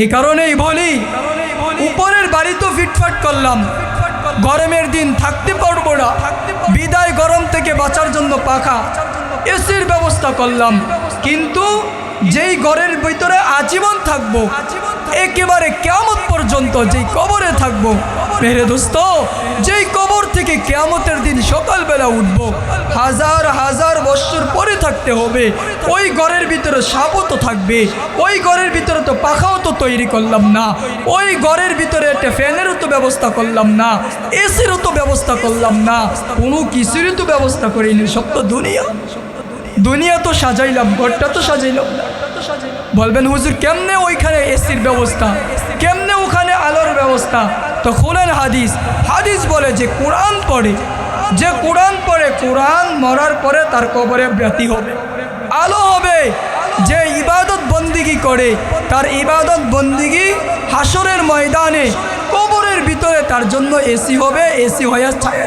এই কারণেই বলি, উপরের বাড়ি তো ফিটফাট করলাম। গরমের দিন থাকতে পারব না। বিদায় গরম থেকে বাঁচার জন্য পাখা। এসির ব্যবস্থা করলাম। কিন্তু যেই ঘরের ভিতরে আজীবন থাকব, একেবারে কেমন পর্যন্ত যেই কবরে থাকব। মেরে দোস্ত, যেই কবর থেকে কেয়ামতের দিন সকালবেলা উঠব, হাজার হাজার বছর পরে থাকতে হবে। ওই ঘরের ভিতরে সাপও তো থাকবে, ওই ঘরের ভিতরে তো পাখাও তো তৈরি করলাম না, ওই ঘরের ভিতরে একটা ফ্যানেরও তো ব্যবস্থা করলাম না, এসিরও তো ব্যবস্থা করলাম না, কোনো কিছুরই তো ব্যবস্থা করিনি সব তো দুনিয়া। দুনিয়া তো সাজাইলাম, ঘরটা তো সাজাইলাম। বলবেন, হুজুর, কেমনে ওইখানে এসির ব্যবস্থা? কেমনে ওখানে আলোর ব্যবস্থা? তো খোলেন হাদিস। হাদিস বলে যে কোরআন পড়ে। যে কোরআন পড়ে, কোরআন মরার পরে তার কবরে ব্যাতি হবে। আলো হবে। যে ইবাদত বন্দিগি করে, তার ইবাদত বন্দিগি হাসরের ময়দানে, কবরের ভিতরে তার জন্য এসি হবে, এসি হয়ে ছায়া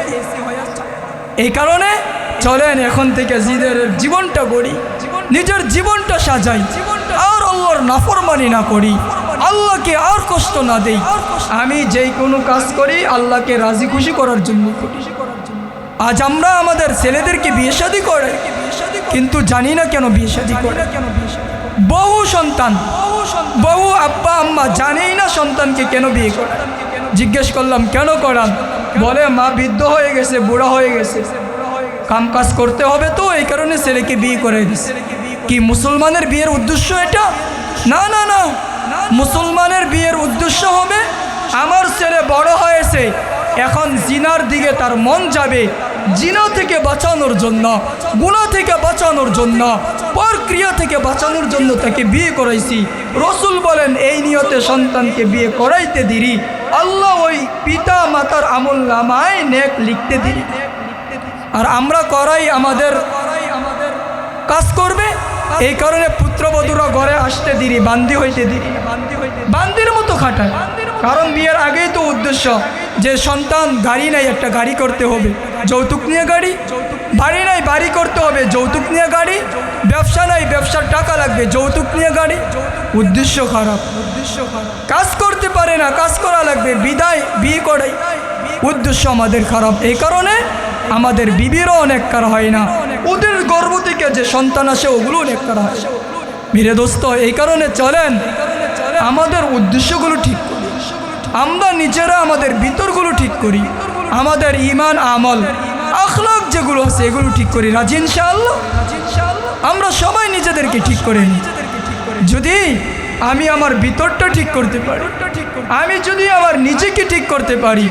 এই কারণে চলেন এখন থেকে জিদের জীবনটা গড়ি, নিজের জীবনটা সাজাই। আর আল্লাহর নাফরমানি না করি। আল্লাহকে আর কষ্ট না দেই। আমি যেই কোনো কাজ করি, আল্লাহকে রাজি খুশি করার জন্য আজ আমরা আমাদের ছেলেদেরকে বিয়ে শাদি করে, কিন্তু জানি না কেন বিয়ে শাদি করে। বহু সন্তান, বহু আব্বা, আম্মা জানেই না সন্তানকে কেন বিয়ে করে। জিজ্ঞেস করলাম, কেন করান? বলে, মা বৃদ্ধ হয়ে গেছে, বুড়া হয়ে গেছে। কাম কাজ করতে হবে তো, এই কারণে ছেলেকে বিয়ে করে দিচ্ছে কি মুসলমানের বিয়ের উদ্দেশ্য এটা? না না না। মুসলমানের বিয়ের উদ্দেশ্য হবে, আমার ছেলে বড় হয়েছে, এখন জিনার দিকে তার মন যাবে, জিনা থেকে বাঁচানোর জন্য, গুণা থেকে বাঁচানোর জন্য, প্রক্রিয়া থেকে বাঁচানোর জন্য তাকে বিয়ে করাইছি। রসুল বলেন, এই নিয়তে সন্তানকে বিয়ে করাইতে দিরি। আল্লাহ ওই পিতা মাতার আমল নামায় নেক লিখতে দিরি। আর আমরা করাই আমাদের কাজ করবে। এই কারণে পুত্রবধূরা ঘরে আসতে দিরি, বান্দি হইতে দিরি। বান্দির মতো খাটায়। কারণ বিয়ের আগেই তো উদ্দেশ্য যে সন্তান গাড়ি নাই, একটা গাড়ি করতে হবে। যৌতুক নিয়ে গাড়ি, বাড়ি নাই, বাড়ি করতে হবে। যৌতুক নিয়ে গাড়ি, ব্যবসা নাই, ব্যবসার টাকা লাগবে। যৌতুক নিয়ে গাড়ি, উদ্দেশ্য খারাপ। উদ্দেশ্য খারাপ কাজ করতে পারে না, কাজ করা লাগবে। বিদায়, বিয়ে করাই। উদ্দেশ্য আমাদের খারাপ। এই কারণে আমাদের বিবিরও অনেক কার হয় না। ওদের গর্ব থেকে যে সন্তান আসে ওগুলো অনেক কার হয়। মেরে দোস্ত, এই কারণে চলেন। আমাদের উদ্দেশ্যগুলো ঠিক করি। আমরা নিজেরা আমাদের ভিতরগুলো ঠিক করি। আমাদের ইমান আমল আখলাক যেগুলো আছে, এগুলো ঠিক করি। রাজি ইনশাআল্লাহ? আমরা সবাই নিজেদেরকে ঠিক করে নিই। যদি আমি আমার ভিতরটা ঠিক করতে পারি। আমি যদি আমার নিজেকে ঠিক করতে পারি,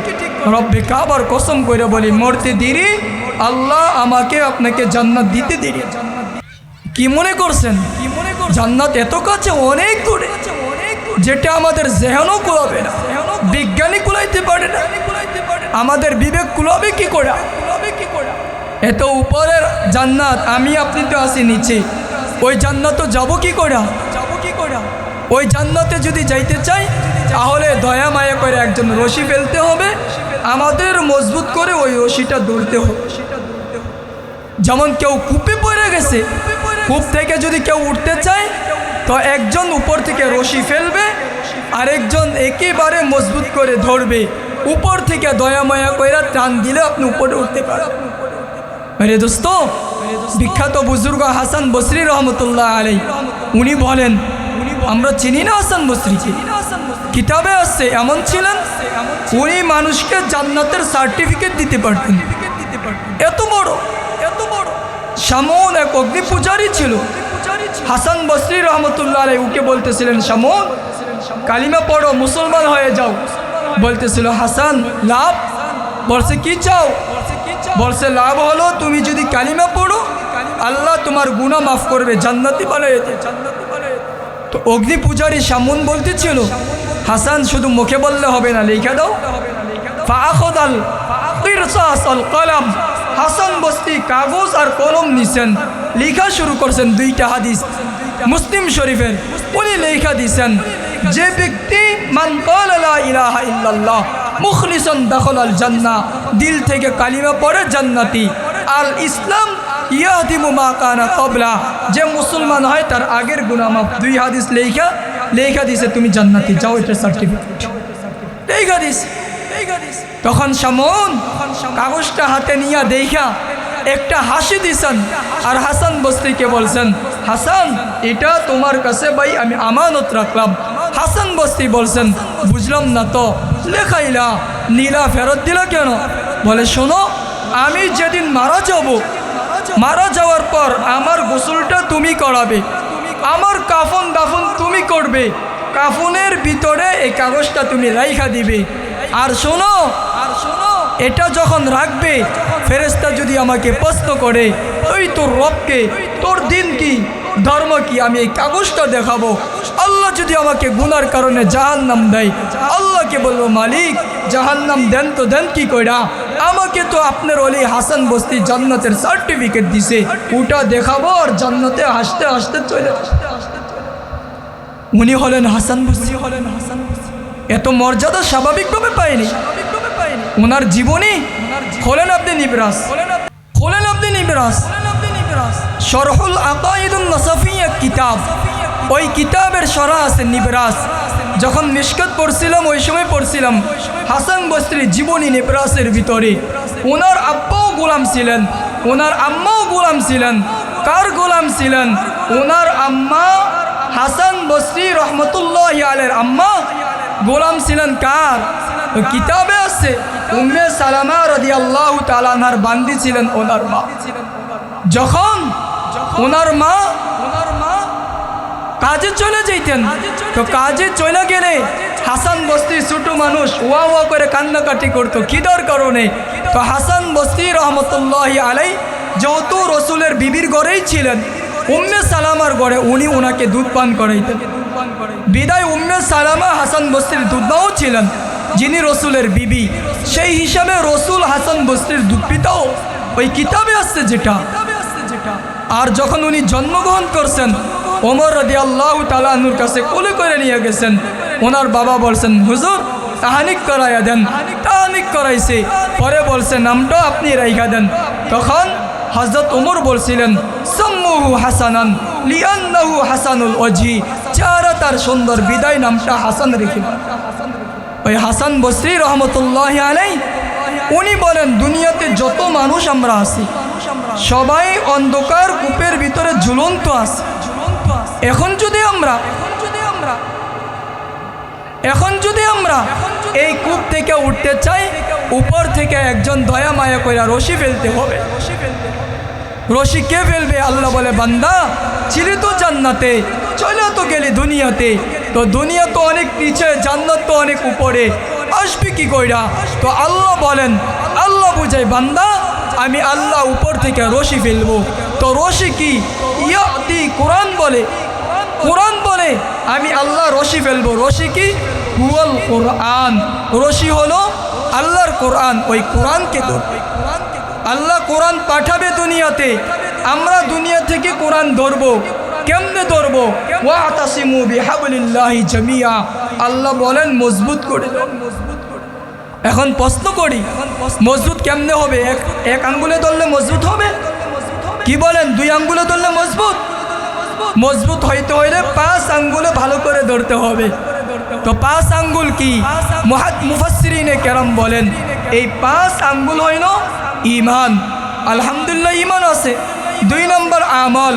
রব্বে কাবার কসম করে বলি, মরতে দেরি, আল্লাহ আমাকে আপনাকে জান্নাত দিতে দেরি। কি মনে করছেন? কি মনে কর জান্নাত এত কাছে অনেক দূরে, যেটা আমাদের জেহানও কুলাবে না, বিজ্ঞানী কুলাইতে পারে না। আমাদের বিবেক কুলাবে কি করে? এত উপরের জান্নাত আমি আপনি তো আসি নিচে, ওই জান্নাতও যাব কি করে যাব কি করে? ওই জান্নাতে যদি যাইতে চাই, তাহলে দয়া মায়া করে একজন রশি ফেলতে হবে। আমাদের মজবুত করে ওই রশিটা ধরতে হবে। যেমন কেউ কূপে পড়ে গেছে, কূপ থেকে যদি কেউ উঠতে চায়, তো একজন উপর থেকে রশি ফেলবে, আরেকজন একেবারে মজবুত করে ধরবে। উপর থেকে দয়া মায়া করে টান দিলে আপনি উপরে উঠতে পারেন আরে দোস্ত, বিখ্যাত বুজুর্গ হাসান বসরি রহমতুল্লাহ আলাই উনি বলেন আমরা চিনি না হাসান বসরিকে কিতাবে আসছে এমন ছিলেন, উনি মানুষকে জান্নাতের সার্টিফিকেট দিতে পারতেন। এত বড় এত বড়। সামন এক অগ্নি পূজারি ছিল। হাসান বসরি রহমতুল্লাহ আলাই উকে বলতেছিলেন সামন কালিমা পড়ো, মুসলমান হয়ে যাও। বলতেছিল, হাসান, লাভ? বলছে, কি চাও? বলছে, লাভ হলো তুমি যদি কালিমা পড়ো, আল্লাহ তোমার গুণা মাফ করবে, জান্নাতি বানায় জান্নাতি তো অগ্নি পূজারী সামুন বলতেছিল, হাসান শুধু মুখে বললে হবে না, লিখে দাও। ফাখদাল কিরসাস আল কলম। হাসান বস্তি, কাগজ আর কলম নিছেন। লেখা শুরু করছেন দুইটা হাদিস। মুসলিম শরীফের, উনি লেখা দিছেন, যে ব্যক্তি মান লা ইলাহা ইল্লাল্লাহ, মুখলিসন দখল আল জান্নাহ, দিল থেকে কালিমা পড়ে জান্নাতি। আল ইসলাম ইয়াহদিমু মা কানা কবলা। যে মুসলমান হয়, তার আগের গুনাহ দুই হাদিস লেখা লেখা দিছে, তুমি জান্নাতি, যাও এটা সার্টিফিকেট লেখা দিছে তখন সামন কাগজটা হাতে নিয়ে দেখা, একটা হাসি দিছেন। আর হাসান বস্তিকে বলছেন, হাসান, এটা তোমার কাছে ভাই, আমি আমানত রাখলাম। হাসান বস্তি বলছেন, বুঝলাম না তো, লেখাইলা, নীলা ফেরত দিলা কেন? বলে, শোনো, আমি যেদিন মারা যাব মারা যাওয়ার পর আমার গোসলটা তুমি করাবে। আমার কাফন দাফন তুমি করবে। কাফনের ভিতরে এই কাগজটা তুমি রাইখা দিবে। আর শোনো আর শোনো এটা যখন রাখবে ফেরেস্তা যদি আমাকে প্রশ্ন করে, ওই তোর রবকে, তোর দিন কি? ধর্ম কি? আমি এই কাগজটা দেখাবো। আল্লাহ যদি আমাকে গুনার কারণে জাহান নাম দেয়, আল্লাহকে বলব, মালিক জাহান নাম দেন তো দেন কি কইরা? আমাকে তো আপনার অলি হাসান বস্তি জান্নাতের সার্টিফিকেট দিছে। ওটা দেখাবো আর জান্নাতে হাসতে হাসতে চলে উনি হলেন হাসান বস্তি। হলেন হাসান এত মর্যাদা স্বাভাবিকভাবে পায়নি ওনার জীবনী? হলেন আপনি নিবরাস। হলেন আপনি নিবরাস। শরহুল আকাইদুল নসফিয়া কিতাব। ওই কিতাবের সরা আছে নিবরাস। যখন নিষ্কত পড়ছিলাম, ওই সময় পড়ছিলাম হাসান বস্ত্রী জীবনী নিবরাসের ভিতরে। ওনার আব্বাও গোলাম ছিলেন, ওনার আম্মাও গোলাম ছিলেন। কার গোলাম ছিলেন? ওনার আম্মা হাসান বস্রি রহমতুল্লাহ আলের আম্মা গোলাম ছিলেন কার? কিতাবে আছে, উম্মে সালামা রদি আল্লাহ তালানার বান্দি ছিলেন ওনার মা। যখন ওনার মা ওনার মা কাজে চলে যেতেন তো কাজে চলে গেলে হাসান বস্তি ছোট মানুষ ওয়া ওয়া করে কান্নাকাটি করতো। খিদার কারণে তো হাসান বস্তি রহমতুল্লাহ আলাই যত রসুলের বিবির ঘরেই ছিলেন, উম্মে সালামার ঘরে উনি ওনাকে দুধ পান করাইতেন। বিদায় উম্মে সালামা হাসান বস্তির দুধনাও ছিলেন, যিনি রসুলের বিবি। সেই হিসাবে রসুল হাসান বস্তির দুধ পিতাও ওই কিতাবে আসছে যেটা। আর যখন উনি জন্মগ্রহণ করছেন, ওমর রদি আল্লাহ তালাহুর কাছে কোলে করে নিয়ে গেছেন। ওনার বাবা বলছেন, হুজুর, তাহানিক করাইয়া দেন। তাহানিক করাইছে। পরে বলছে, নামটা আপনি রাইখা দেন। তখন হজরত ওমর বলছিলেন, সম্মুহু হাসানান, লিয়ান্নাহু হাসানুল অজি চারা তার সুন্দর বিদায় নামটা হাসান রেখে ওই হাসান বসরি রহমতুল্লাহ আলাই উনি বলেন, দুনিয়াতে যত মানুষ আমরা আছি সবাই অন্ধকার কূপের ভিতরে ঝুলন্ত আছে। এখন যদি আমরা এখন যদি আমরা এই কূপ থেকে উঠতে চাই, উপর থেকে একজন দয়া মায়া কইরা রশি ফেলতে হবে। রশি কে ফেলবে? আল্লাহ বলে, বান্দা, ছিলি তো জান্নাতে, চলে তো গেলি দুনিয়াতে। তো দুনিয়া তো অনেক নিচে, জান্নাত তো অনেক উপরে। আসবি কি কইরা? তো আল্লাহ বলেন, আল্লাহ বুঝাই বান্দা আমি আল্লাহ উপর থেকে রশি ফেলব। তো রশি কি? ইয়াতি কোরআন বলে। কোরআন বলে, আমি আল্লাহ রশি ফেলব। রশি কি? হুয়াল কোরআন। রশি হলো আল্লাহর কোরআন। ওই কোরআনকে ধরবে আল্লাহ কোরআন পাঠাবে দুনিয়াতে। আমরা দুনিয়া থেকে কোরআন ধরবো। কেমনে ধরবো? ওয়া তাসিমু বিহাবলিল্লাহি জামিয়া। আল্লাহ বলেন, মজবুত করে। দাও। এখন প্রশ্ন করি, মজবুত কেমনে হবে? এক এক আঙ্গুলে ধরলে মজবুত হবে? কি বলেন, দুই আঙ্গুলে ধরলে মজবুত? মজবুত হইতে হইলে পাঁচ আঙ্গুলে ভালো করে ধরতে হবে। তো পাঁচ আঙ্গুল কি? মুফাসরিনে কেরাম বলেন, এই পাঁচ আঙ্গুল হইল ইমান আলহামদুলিল্লাহ ইমান আছে। দুই নম্বর আমল,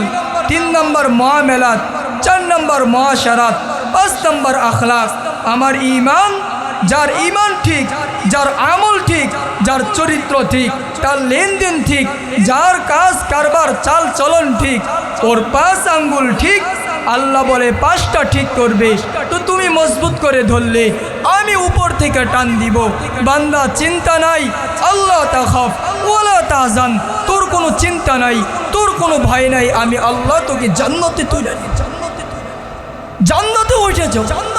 তিন নম্বর মহামেলাত, চার নম্বর মহাশারাত পাঁচ নম্বর আখলাক। আমার ইমান যার ইমান ঠিক, যার আমল ঠিক, যার চরিত্র ঠিক, তার লেনদেন ঠিক, যার কাজ, কারবার, চাল চলন ঠিক, ওর পাঁচ আঙ্গুল ঠিক, আল্লাহ বলে পাঁচটা ঠিক করবে। তো তুমি মজবুত করে ধরলে, আমি উপর থেকে টান দিব। বান্দা, চিন্তা নাই, আল্লাহ তাখাফ ওলা তাজান তোর কোনো চিন্তা নাই, তোর কোনো ভয় নাই, আমি আল্লাহ তোকে জান্নাতে তুলে জান্নাতে উঠেছ। জান্নাতে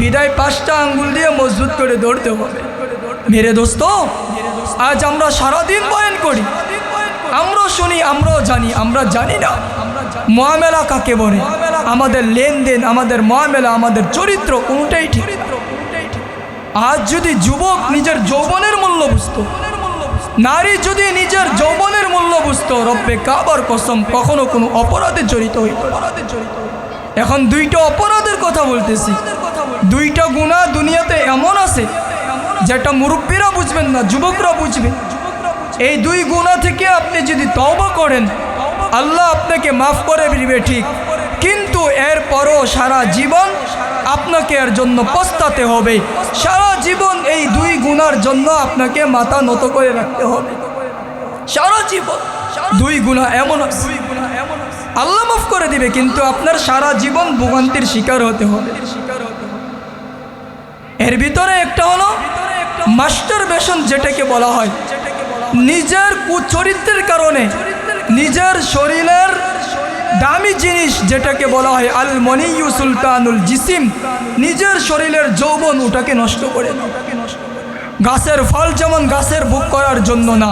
বিদায় পাঁচটা আঙ্গুল দিয়ে মজবুত করে দৌড়তে হবে। মেরে দোস্ত, আজ আমরা সারাদিন বয়ান করি। আমরাও শুনি, আমরাও জানি, আমরা জানি না। মহামেলা কাকে বলে? আমাদের লেনদেন, আমাদের মহামেলা, আমাদের চরিত্র কোনটাই ঠিক আজ যদি যুবক নিজের যৌবনের মূল্য বুঝত, নারী যদি নিজের যৌবনের মূল্য বুঝত, রব্বে কাবার কসম, কখনো কোনো অপরাধে জড়িত হইত এখন দুইটা অপরাধের কথা বলতেছি। দুইটা গুণা দুনিয়াতে এমন আছে, যেটা মুরব্বীরা বুঝবেন না, যুবকরা বুঝবে। এই দুই গুণা থেকে আপনি যদি তওবা করেন, আল্লাহ আপনাকে মাফ করে দিবে ঠিক। কিন্তু এরপরও সারা জীবন আপনাকে এর জন্য পস্তাতে হবে। সারা জীবন এই দুই গুণার জন্য আপনাকে মাথা নত করে রাখতে হবে। সারা জীবন দুই গুণা এমন। আল্লাহ মাফ করে দিবে, কিন্তু আপনার সারা জীবন ভোগান্তির শিকার হতে হবে। এর ভিতরে একটা হলো মাস্টার বেশন যেটাকে বলা হয়। নিজের কুচরিত্রের কারণে নিজের শরীরের দামি জিনিস যেটাকে বলা হয় আল মনিয়ু সুলতানুল জিসিম, নিজের শরীরের যৌবন ওটাকে নষ্ট করে। গাছের ফল যেমন গাছের বুক করার জন্য না,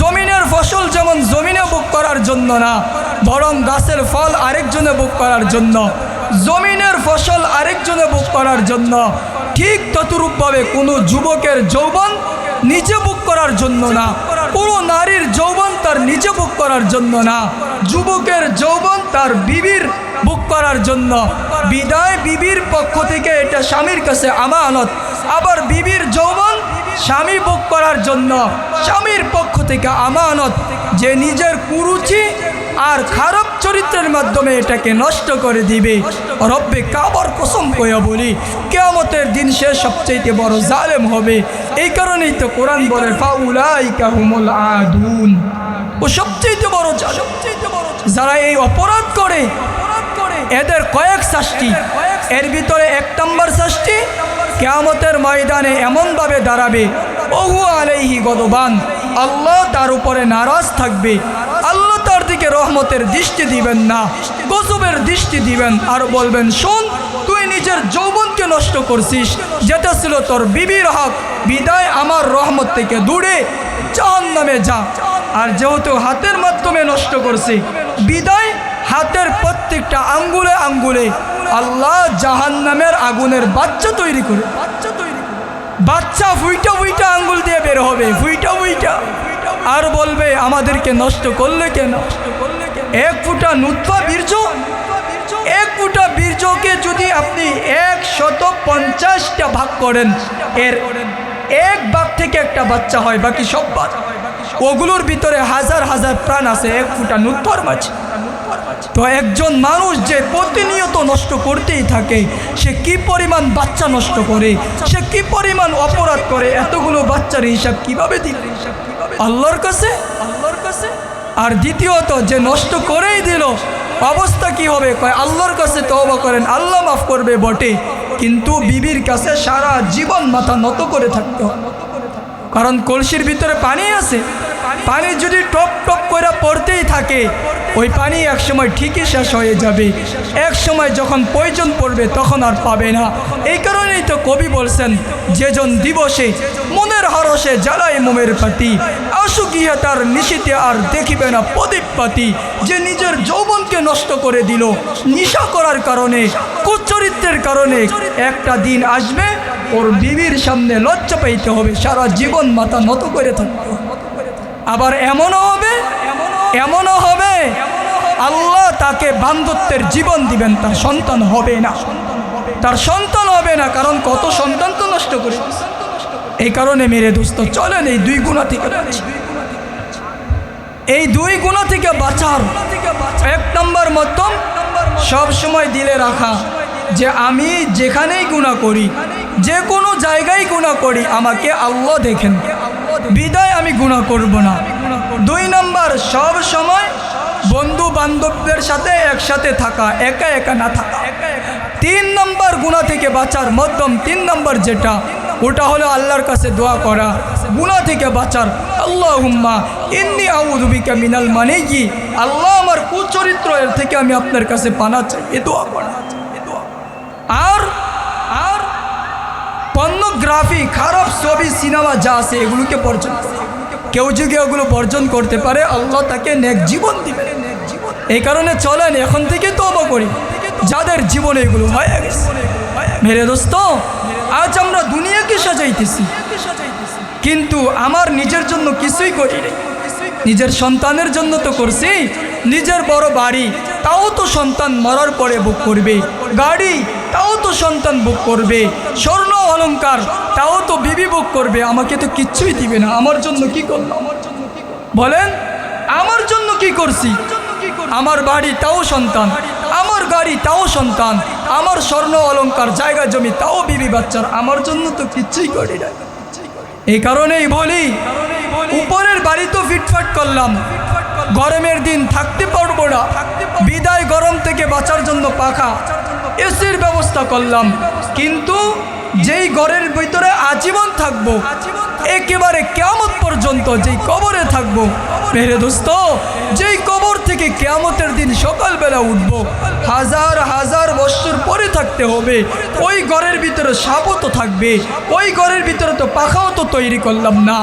জমিনের ফসল যেমন জমিনে বুক করার জন্য না, বরং গাছের ফল আরেকজনে বুক করার জন্য, জমিনের ফসল আরেকজনে বুক করার জন্য ঠিক ততরূপভাবে কোনো যুবকের যৌবন নিজে বুক করার জন্য না। কোনো নারীর যৌবন তার নিজে বুক করার জন্য না। যুবকের যৌবন তার বিবির বুক করার জন্য। বিদায় বিবির পক্ষ থেকে এটা স্বামীর কাছে আমানত। আবার বিবির যৌবন স্বামী বুক করার জন্য। স্বামীর পক্ষ থেকে আমানত যে নিজের কুরুচি আর খারাপ চরিত্রের মাধ্যমে এটাকে নষ্ট করে দিবে। রব্বে কাবার কসম কয়া বলি, কেয়ামতের দিন সে সবচেয়ে বড় জালেম হবে। এই কারণেই তো কোরআন বলে, ফাউলাইকা হুমুল আদুন। ও সবচেয়ে বড় জালেম। যারা এই অপরাধ করে, এদের কয়েক শাস্তি। এর ভিতরে এক নম্বর শাস্তি, কেয়ামতের ময়দানে এমনভাবে দাঁড়াবে, ওহু আলাইহি গদবান। আল্লাহ তার উপরে নারাজ থাকবে। আল্লাহ রহমতের দৃষ্টি দিবেন না, গজবের দৃষ্টি দিবেন আর বলবেন, শোন, তুই নিজের যৌবনকে নষ্ট করছিস, যেটা ছিল তোর বিবির হক, বিদায় আমার রহমত থেকে দূরে জাহান নামে যা। আর যেহেতু হাতের মাধ্যমে নষ্ট করছি, বিদায় হাতের প্রত্যেকটা আঙ্গুলে আঙ্গুলে আল্লাহ জাহান নামের আগুনের বাচ্চা তৈরি করে। বাচ্চা তৈরি বাচ্চা ফুইটা ফুইটা আঙ্গুল দিয়ে বের হবে, ফুইটা ফুইটা। আর বলবে, আমাদেরকে নষ্ট করলে কেন? এক ফুটা নুৎফা বীর্য, এক ফুটা বীর্যকে যদি আপনি এক শত পঞ্চাশটা ভাগ করেন, এর এক ভাগ থেকে একটা বাচ্চা হয়, বাকি সব বাদ ওগুলোর ভিতরে হাজার হাজার প্রাণ আছে, এক ফুটা নুৎফার মাঝে। তো একজন মানুষ যে প্রতিনিয়ত নষ্ট করতেই থাকে, সে কি পরিমাণ বাচ্চা নষ্ট করে, সে কি পরিমাণ অপরাধ করে, এতগুলো বাচ্চার হিসাব কীভাবে দিল আল্লাহর কাছে? আল্লাহর কাছে? আর দ্বিতীয়ত, যে নষ্ট করেই দিল, অবস্থা কি হবে? কয়, আল্লাহর কাছে তবা করেন, আল্লাহ মাফ করবে বটে। কিন্তু বিবির কাছে সারা জীবন মাথা নত করে থাকতে হবে কারণ কলসির ভিতরে পানি আছে। পানি যদি টপ টপ করে পড়তেই থাকে, ওই পানি এক সময় ঠিকই শেষ হয়ে যাবে। এক সময় যখন প্রয়োজন পড়বে, তখন আর পাবে না। এই কারণেই তো কবি বলছেন, যেজন দিবসে মনের হরসে জ্বালায় মোমের পাতি আসুকিয়া তার নিশিতে আর দেখিবে না প্রদীপ পাতি। যে নিজের যৌবনকে নষ্ট করে দিল, নিশা করার কারণে, কুচরিত্রের কারণে, একটা দিন আসবে, ওর বিবির সামনে লজ্জা পাইতে হবে, সারা জীবন মাথা নত করে থাকতে হবে। আবার এমনও হবে এমনও হবে। আল্লাহ তাকে বান্ধত্বের জীবন দিবেন, তার সন্তান হবে না। তার সন্তান হবে না, কারণ কত সন্তান তো নষ্ট করে এই কারণে মেরে দোস্ত, চলেন এই দুই গুণা থেকে এই দুই গুণা থেকে বাঁচার। এক নম্বর মধ্যম, সব সময় দিলে রাখা, যে আমি যেখানেই গুণা করি, যে কোনো জায়গায় গুণা করি, আমাকে আল্লাহ দেখেন। বিদায় আমি গুণা করব না। দুই নম্বর, সব সময় বন্ধু বান্ধবদের সাথে একসাথে থাকা, একা একা না থাকা। তিন নম্বর গুণা থেকে বাঁচার মধ্যম, তিন নম্বর যেটা, ওটা হলো আল্লাহর কাছে দোয়া করা। গুণা থেকে বাঁচার আল্লাহ হুম্মা ইন্নি আউদুবিকা মিনাল মানে কি আল্লাহ আমার কুচরিত্র এর থেকে আমি আপনার কাছে পানা চাই, এ দোয়া করা আর পর্নোগ্রাফি খারাপ ছবি, সিনেমা যা আছে এগুলোকে বর্জন। কেউ যদি এগুলো বর্জন করতে পারে, আল্লাহ তাকে নেক জীবন দিবে। এই কারণে চলেন এখন থেকে তবা করি। যাদের জীবনে এগুলো হয়ে গেছে। মেরে দোস্ত, আজ আমরা দুনিয়াকে সাজাইতেছি। কিন্তু আমার নিজের জন্য কিছুই করি নিজের সন্তানের জন্য তো করছি। নিজের বড় বাড়ি, তাও তো সন্তান মরার পরে বুক করবে। গাড়ি, তাও তো সন্তান বুক করবে। স্বর্ণ অলঙ্কার তাও তো বিবি বুক করবে। আমাকে তো কিচ্ছুই দিবে না। আমার জন্য কি করল বলেন, আমার জন্য কি করছি? আমার বাড়ি, তাও সন্তান। আমার গাড়ি, তাও সন্তান। আমার স্বর্ণ অলংকার, জায়গা, জমি, তাও বিবি বাচ্চার। আমার জন্য তো কিচ্ছুই করি না এই কারণেই বলি, উপরের বাড়ি তো ফিটফাট করলাম। গরমের দিন থাকতে পারব না। বিদায় গরম থেকে বাঁচার জন্য পাখা। এসির ব্যবস্থা করলাম। কিন্তু যেই ঘরের ভিতরে আজীবন থাকব, একেবারে কেয়ামত পর্যন্ত যেই কবরে থাকব। মেরে দোস্ত, যেই কবর থেকে কেয়ামতের দিন সকালবেলা উঠবো, হাজার হাজার বছর পরে থাকতে হবে। ওই ঘরের ভিতরে সাপও তো থাকবে, ওই ঘরের ভিতরে তো পাখাও তো তৈরি করলাম না,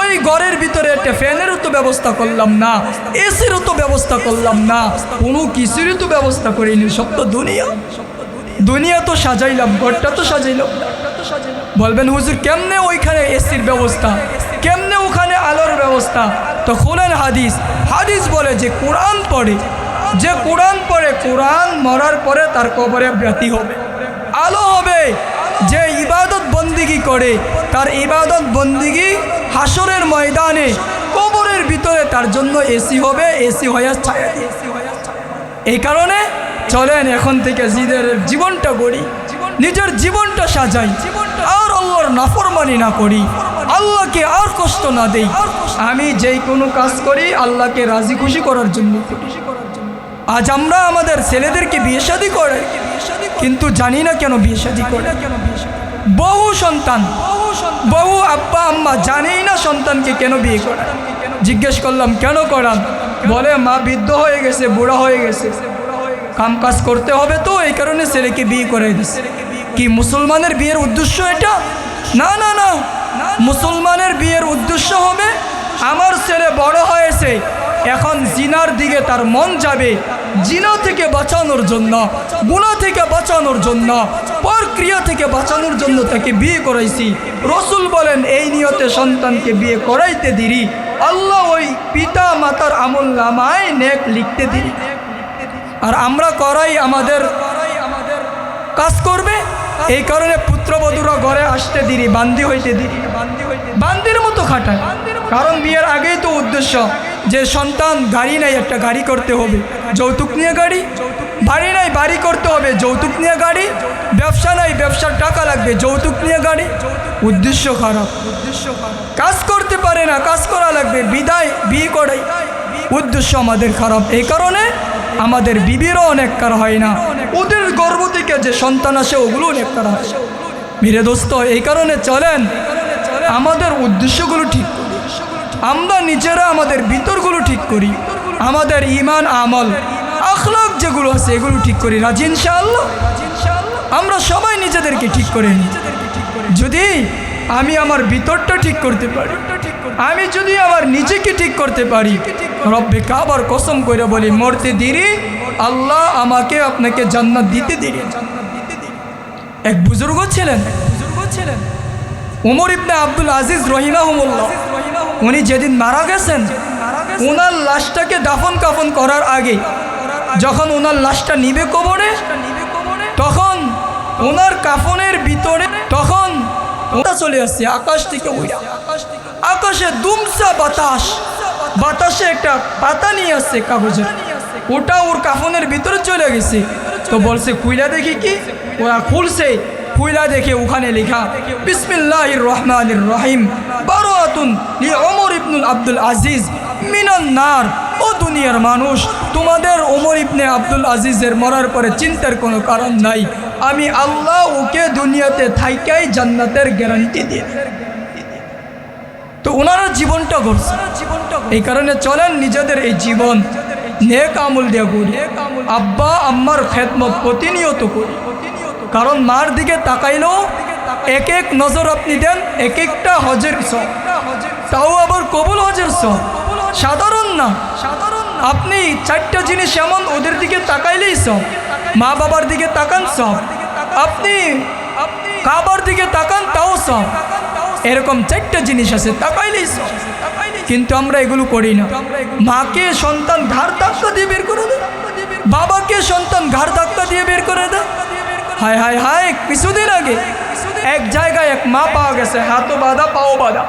ওই ঘরের ভিতরে একটা ফ্যানেরও তো ব্যবস্থা করলাম না, এসিরও তো ব্যবস্থা করলাম না, কোনো কিছুরই তো ব্যবস্থা করিনি, সব তো দুনিয়া। দুনিয়া তো সাজাইলাম, ঘরটা তো সাজাইলাম বলবেন, হুজুর, কেমনে ওইখানে এসির ব্যবস্থা? কেমনে ওখানে আলোর ব্যবস্থা? তো খোলেন হাদিস। হাদিস বলে যে কোরআন পড়ে। যে কোরআন পড়ে, কোরআন মরার পরে তার কবরে ব্যাতি হবে। আলো হবে। যে ইবাদত বন্দিগি করে, তার ইবাদত বন্দিগি হাসরের ময়দানে, কবরের ভিতরে তার জন্য এসি হবে, এসি হয়ে এই কারণে চলেন এখন থেকে জিদের জীবনটা গড়ি, নিজের জীবনটা সাজাই। আর নাফরমানি না করি। আল্লাহকে আর কষ্ট না দেই। আমি যেই কোনো কাজ করি আল্লাহকে রাজি খুশি করার জন্য। আজ আমরা আমাদের ছেলেদেরকে বিয়ে শাদি করে, কিন্তু জানি না কেন বিয়ে শাদি করে। বহু সন্তান, বহু আব্বা, আম্মা জানেই না সন্তানকে কেন বিয়ে করে। জিজ্ঞেস করলাম, কেন করান? বলে, মা বৃদ্ধ হয়ে গেছে, বুড়া হয়ে গেছে। কাম কাজ করতে হবে তো, এই কারণে ছেলেকে বিয়ে করে দিচ্ছে কি মুসলমানের বিয়ের উদ্দেশ্য এটা? না না না। মুসলমানের বিয়ের উদ্দেশ্য হবে, আমার ছেলে বড় হয়েছে, এখন জিনার দিকে তার মন যাবে, জিনা থেকে বাঁচানোর জন্য, গুণা থেকে বাঁচানোর জন্য, প্রক্রিয়া থেকে বাঁচানোর জন্য তাকে বিয়ে করাইছি। রসুল বলেন, এই নিয়তে সন্তানকে বিয়ে করাইতে দিরি। আল্লাহ ওই পিতা মাতার আমল নামায় নেক লিখতে দিরি। আর আমরা করাই আমাদের কাজ করবে এই কারণে পুত্রবধূরা ঘরে আসতে দিরি বান্দি হইতে দিরি বান্দির মতো খাটায়। কারণ বিয়ের আগেই তো উদ্দেশ্য যে সন্তান গাড়ি নাই একটা গাড়ি করতে হবে। যৌতুক নিয়ে গাড়ি বাড়ি নাই বাড়ি করতে হবে। যৌতুক নিয়ে গাড়ি ব্যবসা নাই ব্যবসার টাকা লাগবে যৌতুক নিয়ে গাড়ি। উদ্দেশ্য খারাপ। উদ্দেশ্য কাজ করতে পারে না কাজ করা লাগবে বিদায় বিয়ে করাই। উদ্দেশ্য আমাদের খারাপ। এই কারণে আমাদের বিবিরও অনেক কার হয় না। ওদের গর্ব থেকে যে সন্তান আসে ওগুলো অনেক কার হয়। মেরে দোস্ত, এই কারণে চলেন। আমাদের উদ্দেশ্যগুলো ঠিক আমরা নিজেরা আমাদের ভিতরগুলো ঠিক করি। আমাদের ইমান আমল আখলাক যেগুলো আছে, এগুলো ঠিক করি। রাজি ইনশাআল্লাহ? আমরা সবাই নিজেদেরকে ঠিক করে নিই। যদি আমি আমার ভিতরটা ঠিক করতে পারি, আমি যদি আমার নিজেকে ঠিক করতে পারি, রব্বে কাবার কসম করে বলি, মরতে দিরি আল্লাহ আমাকে আপনাকে জান্নাত দিতে দিরি এক বুজুর্গ ছিলেন ছিলেন। উমর ইবনে আব্দুল আজিজ রহিমাহুমুল্লাহ, উনি যেদিন মারা গেছেন ওনার লাশটাকে দাফন কাফন করার আগে, যখন ওনার লাশটা নিবে কবরে, তখন ওনার কাফনের ভিতরে, তখন ওটা চলে আসছে, আকাশ থেকে উড়া। আকাশে দুমসা বাতাস, বাতাসে একটা পাতা নিয়ে আসছে কাগজের। ওটা ওর কাফনের ভিতরে চলে গেছে। তো বলছে কুইলা দেখি কি? ওরা খুলছে কুইলা দেখে ওখানে লেখা বিসমিল্লাহ রহমান রহিম বারো আতুন অমর ইবনুল আব্দুল আজিজ, মিনান নার, ও দুনিয়ার মানুষ, তোমাদের ওমর ইবনে আব্দুল আজিজের মরার পরে চিন্তার কোনো কারণ নাই। আমি আল্লাহ ওকে দুনিয়াতে থাইকাই জান্নাতের গ্যারান্টি দিয়ে তো ওনারা জীবনটা গড়ছে এই কারণে চলেন নিজেদের এই জীবন। নেক আমল দিয়ে করি আব্বা, আম্মার খেদমত প্রতিনিয়ত করি। কারণ মার দিকে তাকাইলেও এক এক নজর আপনি দেন এক একটা হজের সব। তাও আবার কবুল হজের সব। সাধারণ না। সাধারণ আপনি চারটা জিনিস এমন ওদের দিকে তাকাইলেই সব। মা বাবার দিকে তাকান সব। আপনি কাবার দিকে তাকান তাও সব। এরকম চারটা জিনিস আছে, তাকাইলেই সব। কিন্তু আমরা এগুলো করি না। মাকে সন্তান ঘাড় ধাক্কা দিয়ে বের করে দেয় বাবাকে সন্তান ঘাড় ধাক্কা দিয়ে বের করে দেয় হায় হায় হায়, কিছুদিন আগে এক জায়গায় এক মা পাওয়া গেছে, হাতও বাঁধা, পাও বাঁধা।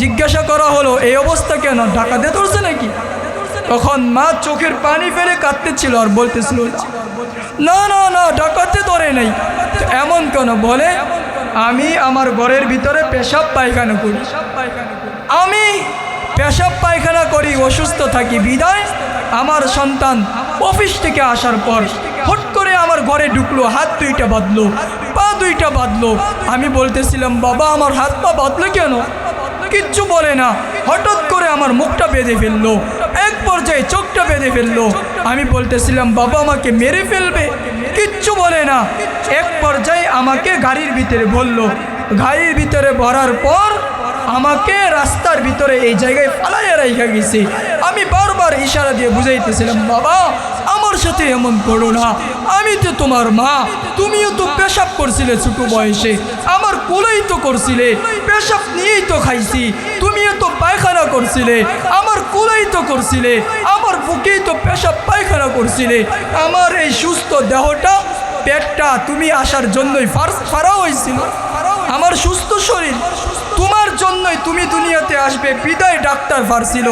জিজ্ঞাসা করা হলো, এই অবস্থা কেন? ডাকাতে ধরছে নাকি? তখন মা চোখের পানি ফেলে কাঁদতেছিল আর বলতেছিল, না না না ডাকাতে ধরে নেই। এমন কেন? বলে, আমি আমার ঘরের ভিতরে পেশাব পায়খানা করি। আমি পেশাব পায়খানা করি, অসুস্থ থাকি, বিদায়। আমার সন্তান অফিস থেকে আসার পর হট করে আমার ঘরে ঢুকলো, হাত দুইটা বাঁধলো, পা দুইটা বাঁধলো। আমি বলতেছিলাম, বাবা, আমার হাত পা বাঁধলো কেন? কিচ্ছু বলে না। হঠাৎ করে আমার মুখটা বেঁধে ফেলল, এক পর্যায়ে চোখটা বেঁধে ফেলল। আমি বলতেছিলাম, বাবা, আমাকে মেরে ফেলবে? কিচ্ছু বলে না। এক পর্যায়ে আমাকে গাড়ির ভিতরে বলল। গাড়ির ভিতরে ভরার পর আমাকে রাস্তার ভিতরে এই জায়গায় ফালাইয়া রাইখা গেছে। আমি বারবার ইশারা দিয়ে বুঝাইতেছিলাম, বাবা, আমার সাথে এমন করো না। আমি তো তোমার মা। তুমিও তো পেশাব করছিলে ছোট বয়সে। আমার কোলেই তো করছিলে। পেশাব নিয়েই তো খাইছি। তুমিও তো পায়খানা করছিলে। আমার কোলেই তো করছিলে। আমার বুকেই তো পেশাব পায়খানা করছিলে। আমার এই সুস্থ দেহটা, পেটটা তুমি আসার জন্যই ফার, ফারা হয়েছিল আমার সুস্থ শরীর তোমার জন্যই তুমি দুনিয়াতে আসবে, বিদায় ডাক্তার ফারছিল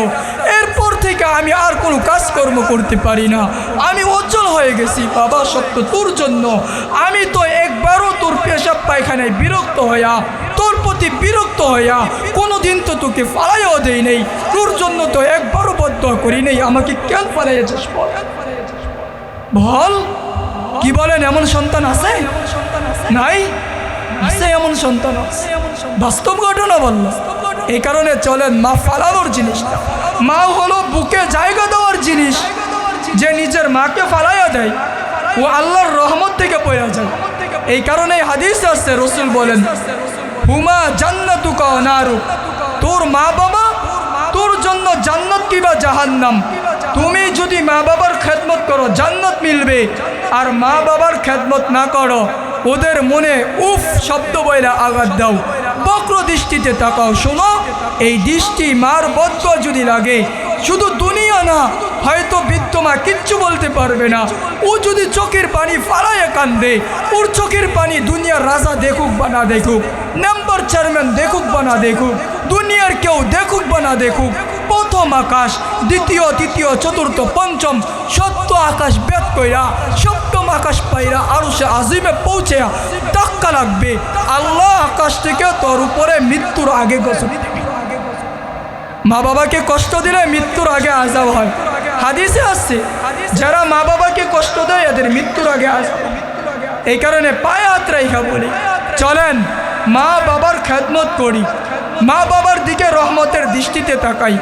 এরপর থেকে আমি আর কোনো কাজকর্ম করতে পারি না। আমি অচল হয়ে গেছি, বাবা সত্য, তোর জন্য। আমি তো একবারও তোর পেশাব পায়খানায় বিরক্ত হইয়া, তোর প্রতি বিরক্ত হইয়া কোনো দিন তো তোকে ফালাইও দেই নেই। তোর জন্য তো একবারও বদ্ধ করি নেই। আমাকে কেন ফালাইয়াছিস বল? কি বলেন, এমন সন্তান আছে? নাই? আছে এমন সন্তান। বাস্তব ঘটনা বলল, এই কারণে চলেন মা ফালানোর জিনিস। মা হলো বুকে জায়গা দেওয়ার জিনিস। যে নিজের মাকে ফালাইয়া দেয়, ও আল্লাহর রহমত থেকে পড়া যায়। এই কারণে হাদিস আসছে রসুল বলেন, হুমা জান্নাতুকা নারু তোর মা বাবা, তোর জন্য জান্নাত কিবা জাহান্নাম? তুমি যদি মা বাবার খেদমত করো, জান্নাত মিলবে। আর মা বাবার খেদমত না করো ওদের মনে উফ শব্দ বইলা আঘাত দাও। বক্র দৃষ্টিতে তাকাও, শোনো, এই দৃষ্টি মার বদ্ধ যদি লাগে, শুধু দুনিয়া না, হয়তো বিদ্যমা কিচ্ছু বলতে পারবে না। ও যদি চোখের পানি ফালাইয়া কান্দে, ওর চোখের পানি দুনিয়ার রাজা দেখুক বা না দেখুক, নাম্বার চেয়ারম্যান দেখুক বা না দেখুক, দুনিয়ার কেউ দেখুক বা না দেখুক প্রথম আকাশ, দ্বিতীয়, তৃতীয়, চতুর্থ, পঞ্চম সত্য আকাশ বেদ কইরা, সপ্তম আকাশ পাইরা আরও সে আজিমে পৌঁছে ধাক্কা লাগবে আল্লাহ আকাশ থেকে তোর উপরে মৃত্যুর আগে দেবে। মা বাবাকে কষ্ট দিলে মৃত্যুর আগে আজাব হয় হাদিসে আসছে যারা মা বাবাকে কষ্ট দেয়, এদের মৃত্যুর আগে হয়। এই কারণে পায়ে হাত রাইখা বলি চলেন মা বাবার খেদমত করি মা বাবার দিকে রহমতের দৃষ্টিতে তাকাই।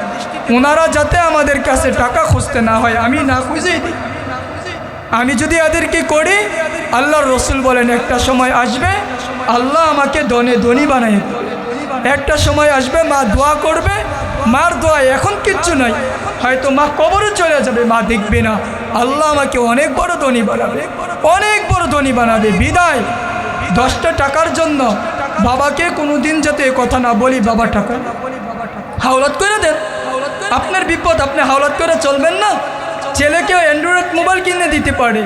ওনারা যাতে আমাদের কাছে টাকা খুঁজতে না হয়, আমি না দিই আমি যদি এদেরকে করি, আল্লাহর রসুল বলেন, একটা সময় আসবে, আল্লাহ আমাকে ধনে ধনী বানাই একটা সময় আসবে, মা দোয়া করবে, মার দোয়া এখন কিচ্ছু নাই। হয়তো মা কবরে চলে যাবে, মা দেখবে না। আল্লাহ আমাকে অনেক বড় ধনী বানাবে, অনেক বড় ধনী বানাবে। বিদায়। দশটা টাকার জন্য বাবাকে কোনো দিন যাতে কথা না বলি, বাবা টাকা হাওলাত করে দেন। আপনার বিপদ, আপনি হাওলাত করে চলবেন না। ছেলেকেও অ্যান্ড্রয়েড মোবাইল কিনে দিতে পারে।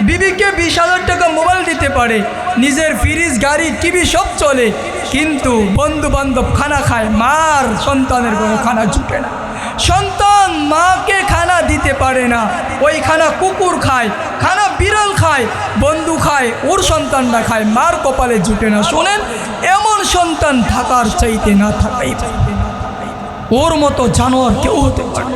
বিবিকে বিশ হাজার টাকা মোবাইল দিতে পারে। নিজের ফ্রিজ, গাড়ি, টিভি সব চলে। কিন্তু বন্ধু বান্ধব খানা খায়, মার সন্তানের কোনো খানা জুটে না। সন্তান মাকে খানা দিতে পারে না। ওই খানা কুকুর খায়, খানা বিড়াল খায়, বন্ধু খায়, ওর সন্তানরা খায়, মার কপালে জুটে না। শোনেন, এমন সন্তান থাকার চাইতে না থাকাই ওর মতো জানোয়ার কেউ হতে পারে।